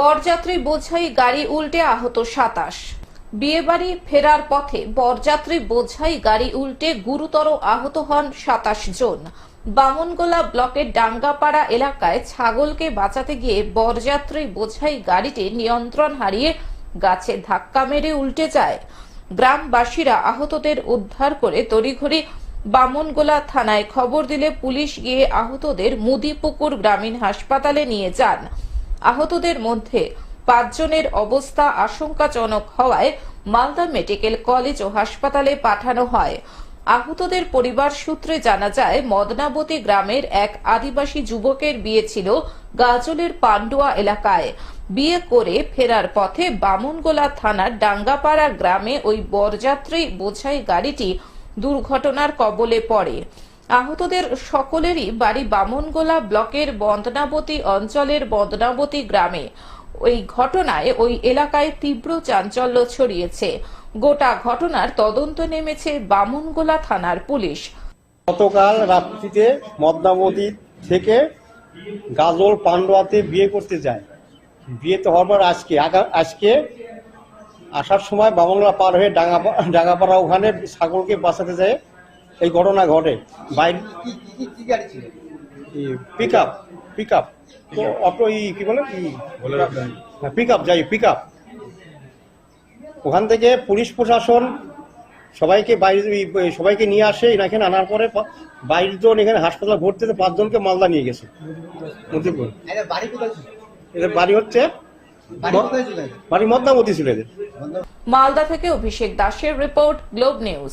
বরযাত্রী বোঝাই গাড়ি উল্টে আহত সাতাশ। বিয়েবাড়ি ফেরার পথে বরযাত্রী বোঝাই গাড়ি উল্টে গুরুতর আহত হন সাতাশ জন। বামনগোলা ব্লকের ডাঙ্গাপাড়া এলাকায় ছাগলকে বাঁচাতে গিয়ে বরযাত্রী বোঝাই গাড়িটি নিয়ন্ত্রণ হারিয়ে গাছে ধাক্কা মেরে উল্টে যায়। গ্রামবাসীরা আহতদের উদ্ধার করে তড়িঘড়ি বামনগোলা থানায় খবর দিলে পুলিশ গিয়ে আহতদের মুদিপুকুর গ্রামীণ হাসপাতালে নিয়ে যান। আহতদের মধ্যে পাঁচজনের অবস্থা আশঙ্কাজনক হওয়ায় মালদা মেডিকেল কলেজ ও হাসপাতালে পাঠানো হয়। আহতদের পরিবার সূত্রে জানা যায়, মদনাবতী গ্রামের এক আদিবাসী যুবকের বিয়ে ছিল গাজলের পান্ডুয়া এলাকায়। বিয়ে করে ফেরার পথে বামনগোলা থানার ডাঙ্গাপাড়া গ্রামে ওই বরযাত্রী বোঝাই গাড়িটি দুর্ঘটনার কবলে পড়ে। আহতদের সকলেরই বাড়ি বামনগোলা ব্লকের বন্দনাবতী অঞ্চলের বন্দনাবতী গ্রামে। ওই ঘটনায় ওই এলাকায় তীব্র চাঞ্চল্য ছড়িয়েছে। গোটা ঘটনার তদন্ত নেমেছে বামনগোলা থানার পুলিশ। গতকাল রাত্রিতে মদনাবতী থেকে গাজল পান্ডুয়াতে বিয়ে করতে যায়। বিয়েতে হওয়ার পর আজকে। আজকে আসার সময় বামংলা পার হয়ে ডাঙ্গা ডাঙ্গাপাড়া ওখানে ছাগলকে বাঁচাতে যায়। এই ঘটনা ঘটে। পিক আপ পিক আপ তো অটো ই কি বলে? পিক আপ যাই পিক আপ ওখান থেকে পুলিশ প্রশাসন সবাইকে বাইরে সবাইকে নিয়ে আসে এখানে আনার পরে পা- জন এখানে হাসপাতালে ভর্তি হতে পাঁচজনকে মালদা নিয়ে গেছে। মতিপুর। এদের বাড়ি হচ্ছে বাড়ি কোথায় ছিল এদের? বাড়ি মদনামতি ছিল এদের। মালদা থেকে অভিষেক দাসের রিপোর্ট গ্লোব নিউজ।